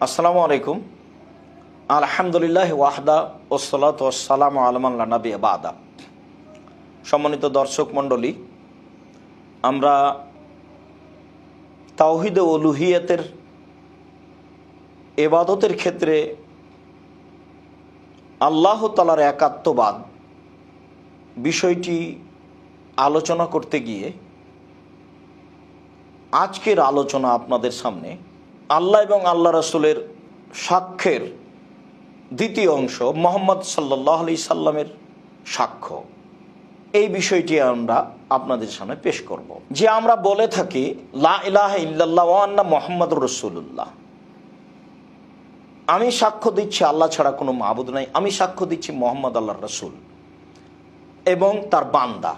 আসসালামু আলাইকুম। আলহামদুলিল্লাহ ওয়াহদা ওসলাত ওসালাম আলমাল্লা নবী বাদা। সম্মানিত দর্শক মণ্ডলী, আমরা তাওহিদে অলুহিয়াতের এবাদতের ক্ষেত্রে আল্লাহ তালার একাত্মবাদ বিষয়টি আলোচনা করতে গিয়ে আজকের আলোচনা আপনাদের সামনে আল্লাহ এবং আল্লাহ রসুলের সাক্ষ্যের দ্বিতীয় অংশ মোহাম্মদ সাল্লাহ আলি সাল্লামের সাক্ষ্য। এই বিষয়টি আমরা আপনাদের সামনে পেশ করব। যে আমরা বলে থাকি, লা ইলাহ ইল্লাল্লাহ মোহাম্মদ রসুল্লাহ আমি সাক্ষ্য দিচ্ছি আল্লাহ ছাড়া কোনো মাহবুদ নাই। আমি সাক্ষ্য দিচ্ছি মোহাম্মদ আল্লাহ রসুল এবং তার বান্দা।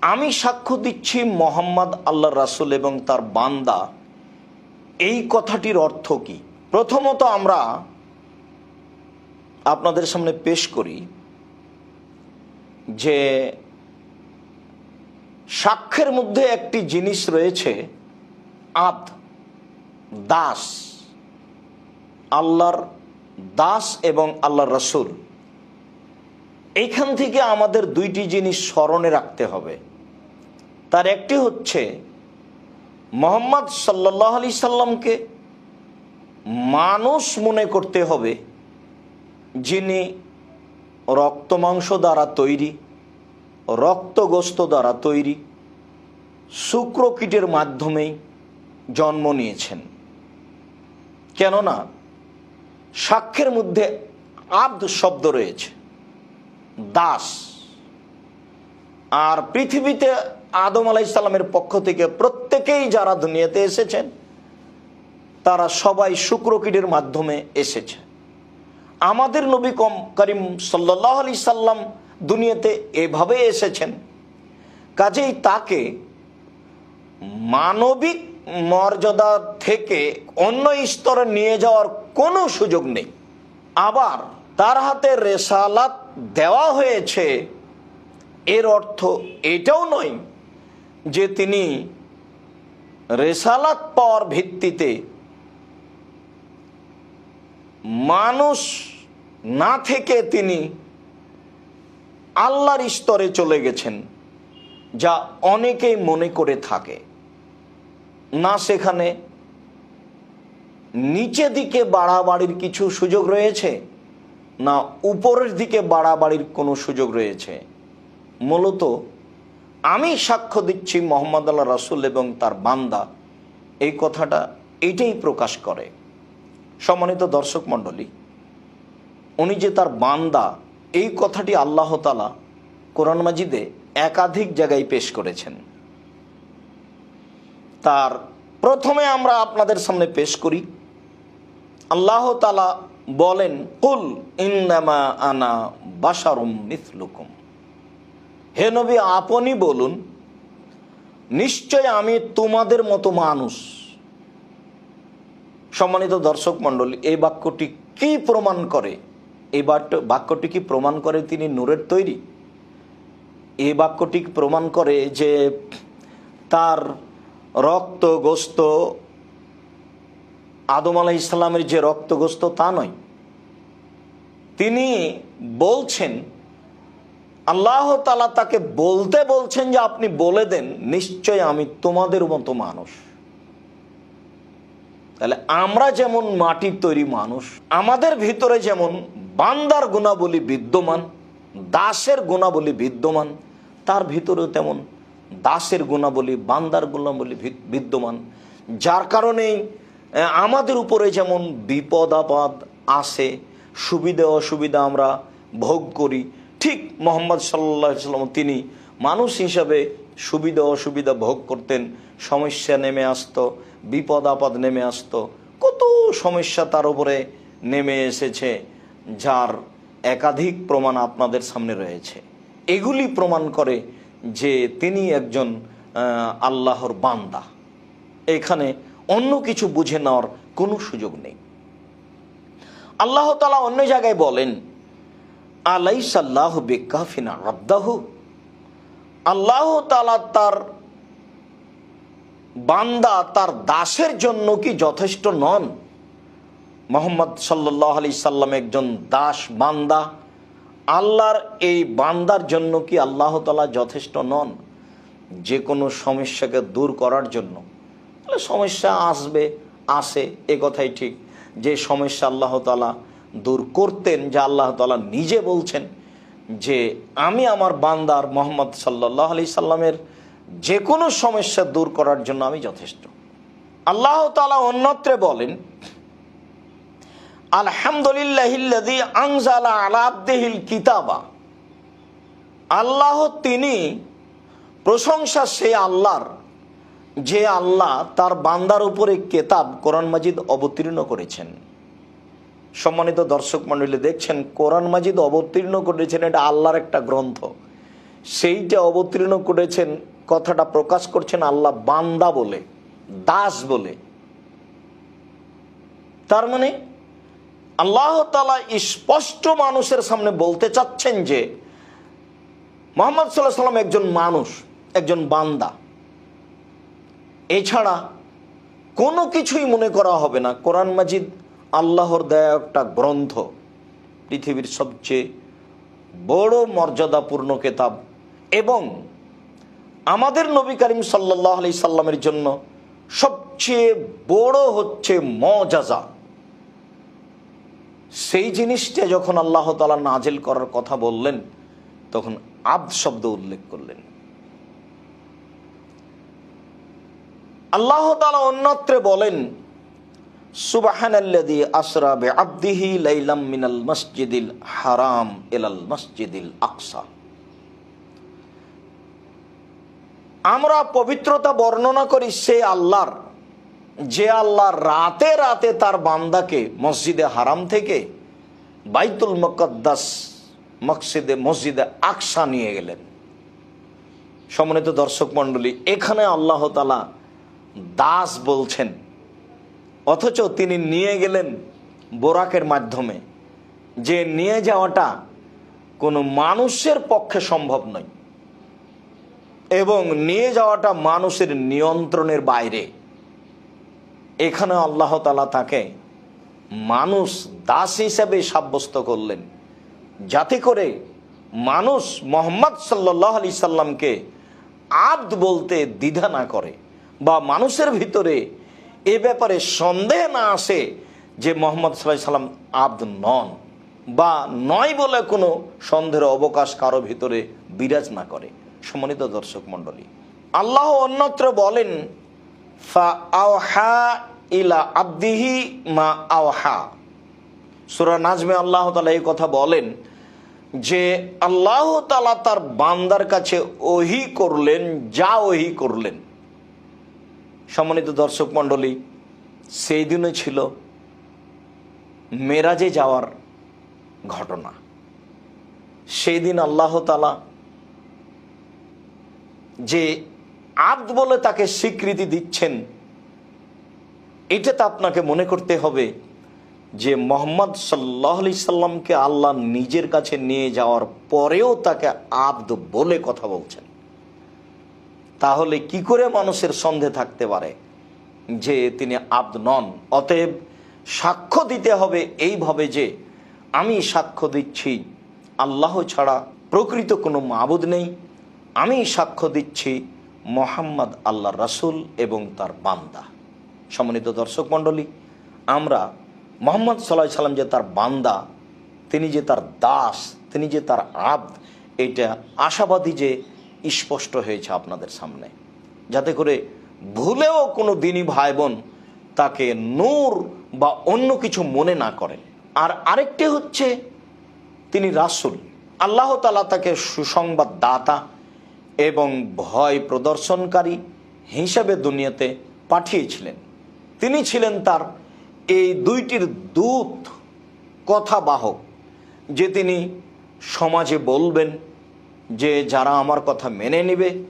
আমি সাক্ষ্য দিচ্ছি মোহাম্মদ আল্লাহ রাসুল এবং তার বান্দা এই কথাটির অর্থ কি? প্রথমত আমরা আপনাদের সামনে পেশ করি যে সাক্ষ্যের মধ্যে একটি জিনিস রয়েছে, আদ, দাস। আল্লাহর দাস এবং আল্লাহর রসুল। এইখান থেকে আমাদের দুইটি জিনিস স্মরণে রাখতে হবে। তার একটি হচ্ছে মোহাম্মদ সাল্লাহ আলি সাল্লামকে মানুষ মনে করতে হবে যিনি রক্ত মাংস দ্বারা তৈরি রক্তগ্রস্ত দ্বারা তৈরি শুক্রকীটের মাধ্যমেই জন্ম নিয়েছেন। কেননা সাক্ষ্যের মধ্যে আব্দ শব্দ রয়েছে, দাস। আর পৃথিবীতে আদম আলাইসাল্লামের পক্ষ থেকে প্রত্যেকেই যারা দুনিয়াতে এসেছেন, তারা সবাই শুক্রকীটের মাধ্যমে এসেছে। আমাদের নবী কম করিম সাল্লাহ আলি সাল্লাম দুনিয়াতে এভাবে এসেছেন, কাজেই তাকে মানবিক মর্যাদা থেকে অন্য স্তরে নিয়ে যাওয়ার কোনো সুযোগ নেই। আবার তার হাতে রেসালাত দেওয়া হয়েছে, এর অর্থ এটাও নয় যে তিনি রেসালাত পাওয়ার ভিত্তিতে মানুষ না থেকে তিনি আল্লাহর স্তরে চলে গেছেন, যা অনেকেই মনে করে থাকে। না সেখানে নিচে দিকে বাড়াবাড়ির কিছু সুযোগ রয়েছে, না উপরের দিকে বাড়াবাড়ির কোনো সুযোগ রয়েছে। মূলত আমি সাক্ষ্য দিচ্ছি মোহাম্মদ আল্লাহ রাসুল এবং তার বান্দা। এই কথাটা এটাই প্রকাশ করে। সম্মানিত দর্শক মণ্ডলী, উনি যে তার বান্দা, এই কথাটি আল্লাহ তালা কোরআন মাজিদে একাধিক জায়গায় পেশ করেছেন। তার প্রথমে আমরা আপনাদের সামনে পেশ করি। আল্লাহ তালা বলেন, কুল ইন্নামা আনা বাসারুম মিথলুকুম হে নবী, আপনি বলুন, নিশ্চয় আমি তোমাদের মতো মানুষ? সম্মানিত দর্শক মণ্ডলী, এই বাক্যটি কি প্রমাণ করে? এই বাক্যটি কি প্রমাণ করে তিনি নূরের তৈরি? এই বাক্যটি প্রমাণ করে যে তার রক্ত গোস্ত আদম আলাহ ইসলামের যে রক্তগ্রস্ত তা নয়। তিনি বলছেন আল্লাহ তালা তাকে বলতে বলছেন যে আপনি বলে দেন নিশ্চয় আমি তোমাদের মতো মানুষ। তাহলে আমরা যেমন মাটির তৈরি মানুষ, আমাদের ভিতরে যেমন বান্দার গুণাবলী বিদ্যমান, দাসের গুণাবলী বিদ্যমান, তার ভিতরেও তেমন দাসের গুণাবলী, বান্দার গুণাবলী বিদ্যমান। যার কারণেই আমাদের উপরে যেমন বিপদ আপদ আসে, সুবিধা অসুবিধা আমরা ভোগ করি ঠিক মোহাম্মদ সাল্লাহ সাল্লাম তিনি মানুষ হিসাবে সুবিধা অসুবিধা ভোগ করতেন, সমস্যা নেমে আসত, বিপদ আপদ নেমে আসতো, কত সমস্যা তার উপরে নেমে এসেছে, যার একাধিক প্রমাণ আপনাদের সামনে রয়েছে। এগুলি প্রমাণ করে যে তিনি একজন আল্লাহর বান্দা। এখানে অন্য কিছু বুঝে নেওয়ার কোনো সুযোগ নেই। আল্লাহ তালা অন্য জায়গায় বলেন আলাই সাল্লাহ বেকাফিনা আব্দাহ আল্লাহ তালা তার বান্দা, তার দাসের জন্য কি যথেষ্ট নন? মোহাম্মদ সাল্লাহ আলি সাল্লাম একজন দাস বান্দা। আল্লাহর এই বান্দার জন্য কি আল্লাহ তালা যথেষ্ট নন? যে কোনো সমস্যাকে দূর করার জন্য। সমস্যা আসবে, আসে, এ কথাই ঠিক। যে সমস্যা আল্লাহ তালা দূর করতেন যা আল্লাহ তালা নিজে বলছেন যে আমি আমার বান্দার মোহাম্মদ সাল্লাহ আলি সাল্লামের যে কোনো সমস্যা দূর করার জন্য আমি যথেষ্ট। আল্লাহ তালা অন্যত্রে বলেন আলহামদুলিল্লাহিল্লাদি আংজালা আলাবদেহিল কিতাবা। আল্লাহ তিনি প্রশংসা সে আল্লাহর, যে আল্লাহ তার বান্দার উপরে কেতাব কোরআন মাজিদ অবতীর্ণ করেছেন। সম্মানিত দর্শক মণ্ডলী, দেখছেন কোরআন মাজিদ অবতীর্ণ করেছেন, এটা আল্লাহর একটা গ্রন্থ। সেই যে অবতীর্ণ করেছেন, কথাটা প্রকাশ করছেন আল্লাহ বান্দা বলে, দাস বলে। তার মানে আল্লাহ তালা স্পষ্ট মানুষের সামনে বলতে চাচ্ছেন যে, মোহাম্মদ সাল্লাহ সাল্লাম একজন মানুষ, একজন বান্দা। এছাড়া কোনো কিছুই মনে করা হবে না, কোরআন মাজিদ আল্লাহর দেয়া একটা গ্রন্থ, পৃথিবীর সবচেয়ে বড় মর্যাদাপূর্ণ কেতাব। এবং আমাদের নবী করিম সাল্লাহ আলি সাল্লামের জন্য সবচেয়ে বড় হচ্ছে মজাজা। সেই জিনিসটা যখন আল্লাহ তালা নাজেল করার কথা বললেন, তখন আব্দ শব্দ উল্লেখ করলেন। আল্লাহ তালা অন্যত্রে বলেন আব্দিহি লাইলাম আকসা। আমরা পবিত্রতা বর্ণনা করি সে আল্লাহর, যে আল্লাহ রাতে রাতে তার বান্দাকে মসজিদে হারাম থেকে বাইতুল মকদ্দাস মকসিদে মসজিদে আকসা নিয়ে গেলেন। সমন্বিত দর্শক মণ্ডলী, এখানে আল্লাহ তালা দাস বলছেন অথচ তিনি নিয়ে গেলেন বোরাকের মাধ্যমে। যে নিয়ে যাওয়াটা কোনো মানুষের পক্ষে সম্ভব নয়। এবং নিয়ে যাওয়াটা মানুষের নিয়ন্ত্রণের বাইরে। এখানে আল্লাহ তালা তাকে মানুষ দাস হিসেবে সাব্যস্ত করলেন। যাতে করে মানুষ মোহাম্মদ সাল্লাহ আলি সাল্লামকে আব্দ বলতে দ্বিধা না করে বা মানুষের ভিতরে এ ব্যাপারে সন্দেহ না আসে যে মোহাম্মদ সাল্লাহ সাল্লাম আব্দ নন বা নয় বলে কোনো সন্দেহের অবকাশ কারও ভিতরে বিরাজ না করে। সম্মানিত দর্শক মণ্ডলী, আল্লাহ অন্যত্র বলেন, ফা আওহা ইলা আব্দিহি মা আওহা। সুরা নাজমে আল্লাহ তালা এই কথা বলেন যে, আল্লাহ তালা তার বান্দার কাছে ওহি করলেন, যা ওহি করলেন। সম্মানিত দর্শক মণ্ডলী, সেই দিনে ছিল মেরাজে যাওয়ার ঘটনা। সেই দিন আল্লাহ তালা যে আব্দ বলে তাকে স্বীকৃতি দিচ্ছেন, এটা তো আপনাকে মনে করতে হবে যে মোহাম্মদ সাল্লাহ আলি সাল্লামকে আল্লাহ নিজের কাছে নিয়ে যাওয়ার পরেও তাকে আব্দ বলে কথা বলছেন। তাহলে কি করে মানুষের সন্দেহ থাকতে পারে? যে তিনি আব্দ নন, অতএব সাক্ষ্য দিতে হবে এইভাবে যে আমি সাক্ষ্য দিচ্ছি, আল্লাহ ছাড়া প্রকৃত কোনো মাবুদ নেই। আমি সাক্ষ্য দিচ্ছি মোহাম্মদ আল্লাহ রাসুল এবং তার বান্দা। সম্মানিত দর্শক মণ্ডলী, আমরা মোহাম্মদ সাল্লাহ সাল্লাম যে তার বান্দা, তিনি যে তার দাস, তিনি যে তার আব্দ, এটা আশাবাদী যে স্পষ্ট হয়েছে আপনাদের সামনে। যাতে করে ভুলেও কোনো দিনই ভাই বোন তাকে নূর বা অন্য কিছু মনে না করেন। আর আরেকটি হচ্ছে, তিনি রাসুল। আল্লাহ তালা তাকে সুসংবাদ দাতা এবং ভয় প্রদর্শনকারী হিসাবে দুনিয়াতে পাঠিয়েছিলেন। তিনি ছিলেন তার এই দুইটির দূত কথা বাহক যে তিনি সমাজে বলবেন যে যারা আমার কথা মেনে নেবে,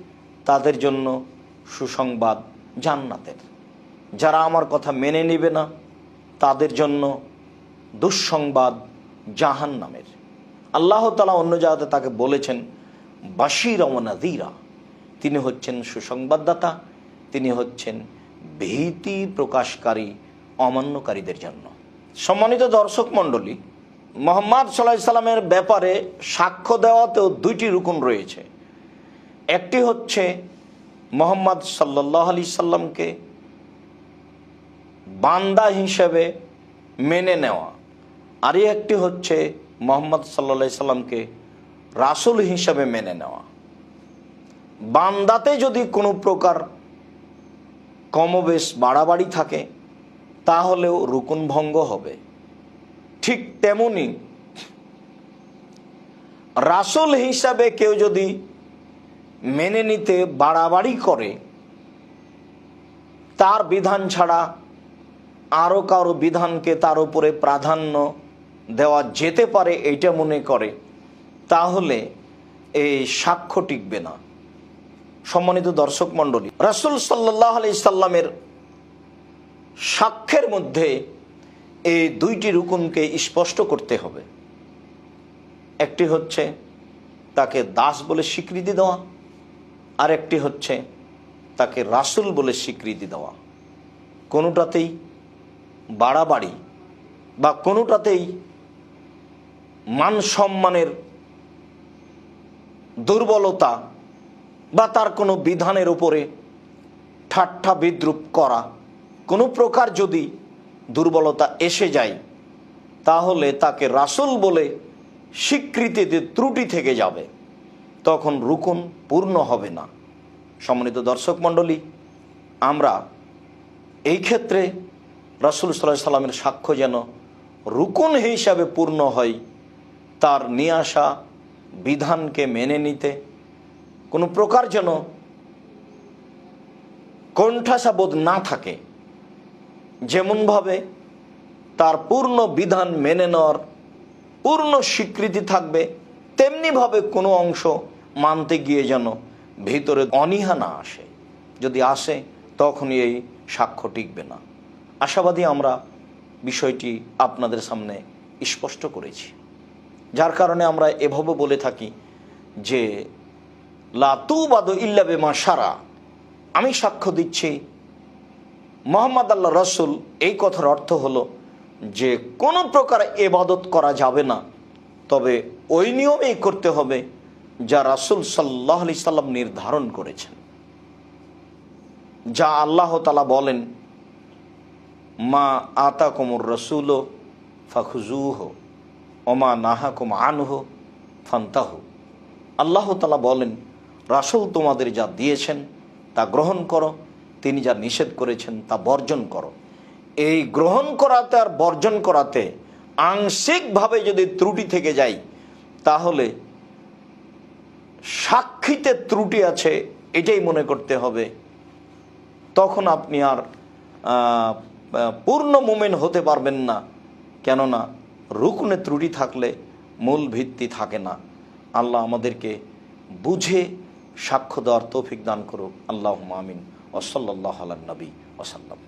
তাদের জন্য সুসংবাদ জান্নাতের। যারা আমার কথা মেনে নেবে না, তাদের জন্য দুঃসংবাদ জাহান নামের আল্লাহ তালা অন্য জায়গাতে তাকে বলেছেন বাসির অমনাদিরা তিনি হচ্ছেন সুসংবাদদাতা, তিনি হচ্ছেন ভীতি প্রকাশকারী, অমান্যকারীদের জন্য। সম্মানিত দর্শক মণ্ডলী মোহাম্মদ সাল্লাহ সাল্লামের ব্যাপারে সাক্ষ্য দেওয়াতেও দুইটি রুকুন রয়েছে। একটি হচ্ছে মোহাম্মদ সাল্লাহ আলি সাল্লামকে বান্দা হিসেবে মেনে নেওয়া। আর একটি হচ্ছে মোহাম্মদ সাল্লা সাল্লামকে রাসুল হিসেবে মেনে নেওয়া। বান্দাতে যদি কোনো প্রকার কমবেশ বাড়াবাড়ি থাকে, তাহলেও রুকুন ভঙ্গ হবে। ঠিক তেমনি রাসুল হিসাবে কেউ যদি মেনে নিতে বাড়াবাড়ি করে, তার বিধান ছাড়া আরও কারও বিধানকে তার উপরে প্রাধান্য দেওয়া যেতে পারে এটা মনে করে, তাহলে এই সাক্ষ্য টিকবে না। সম্মানিত দর্শক মণ্ডলী, রাসুল সাল্লাহ আলি সাল্লামের সাক্ষ্যের মধ্যে এই দুইটি রুকুনকে স্পষ্ট করতে হবে। একটি হচ্ছে তাকে দাস বলে স্বীকৃতি দেওয়া আর একটি হচ্ছে তাকে রাসুল বলে স্বীকৃতি দেওয়া। কোনোটাতেই বাড়াবাড়ি বা কোনোটাতেই মান সম্মানের দুর্বলতা বা তার কোনো বিধানের উপরে ঠাট্টা বিদ্রুপ করা। কোনো প্রকার যদি দুর্বলতা এসে যায়, তাহলে তাকে রাসুল বলে স্বীকৃতিতে ত্রুটি থেকে যাবে। তখন রুকুন পূর্ণ হবে না। সম্মানিত দর্শক মণ্ডলী, আমরা এই ক্ষেত্রে রাসুল সাল্লাহ সাল্লামের সাক্ষ্য যেন রুকুন হিসাবে পূর্ণ হয়, তার নিয়ে আসা বিধানকে মেনে নিতে কোনো প্রকার যেন কণ্ঠাসাবোধ না থাকে। যেমনভাবে তার পূর্ণ বিধান মেনে নেওয়ার পূর্ণ স্বীকৃতি থাকবে, তেমনিভাবে কোনো অংশ মানতে গিয়ে যেন ভিতরে অনীহা না আসে। যদি আসে, তখনই এই সাক্ষ্য টিকবে না। আশাবাদী আমরা বিষয়টি আপনাদের সামনে স্পষ্ট করেছি। যার কারণে আমরা এভাবে বলে থাকি যে লাতুবাদ ইল্লাবে মা সারা আমি সাক্ষ্য দিচ্ছি মোহাম্মদ আল্লাহ রসুল, এই কথার অর্থ হলো যে কোনো প্রকার এবাদত করা যাবে না। তবে ওই নিয়মেই করতে হবে যা রাসুল সাল্লাহ আলি সাল্লাম নির্ধারণ করেছেন। যা আল্লাহ তালা বলেন, মা আতা কুমুর রসুল ফাখুজুহ ওমা নাহাকুম আনহ ফান্তাহ। আল্লাহ তালা বলেন, রাসুল তোমাদের যা দিয়েছেন তা গ্রহণ করো তিনি যা নিষেধ করেছেন তা বর্জন করো। এই গ্রহণ করাতে আর বর্জন করাতে আংশিকভাবে যদি ত্রুটি থেকে যায় তাহলে সাক্ষীতে ত্রুটি আছে, এটাই মনে করতে হবে। তখন আপনি আর পূর্ণ মোমেন হতে পারবেন না। কেননা, রুকুনে ত্রুটি থাকলে মূল ভিত্তি থাকে না। আল্লাহ আমাদেরকে বুঝে সাক্ষ্য দেওয়ার তৌফিক দান করুক। আল্লাহ আমিন। ওসল্লাহ আল্লাহ নবী ওসাল্লাম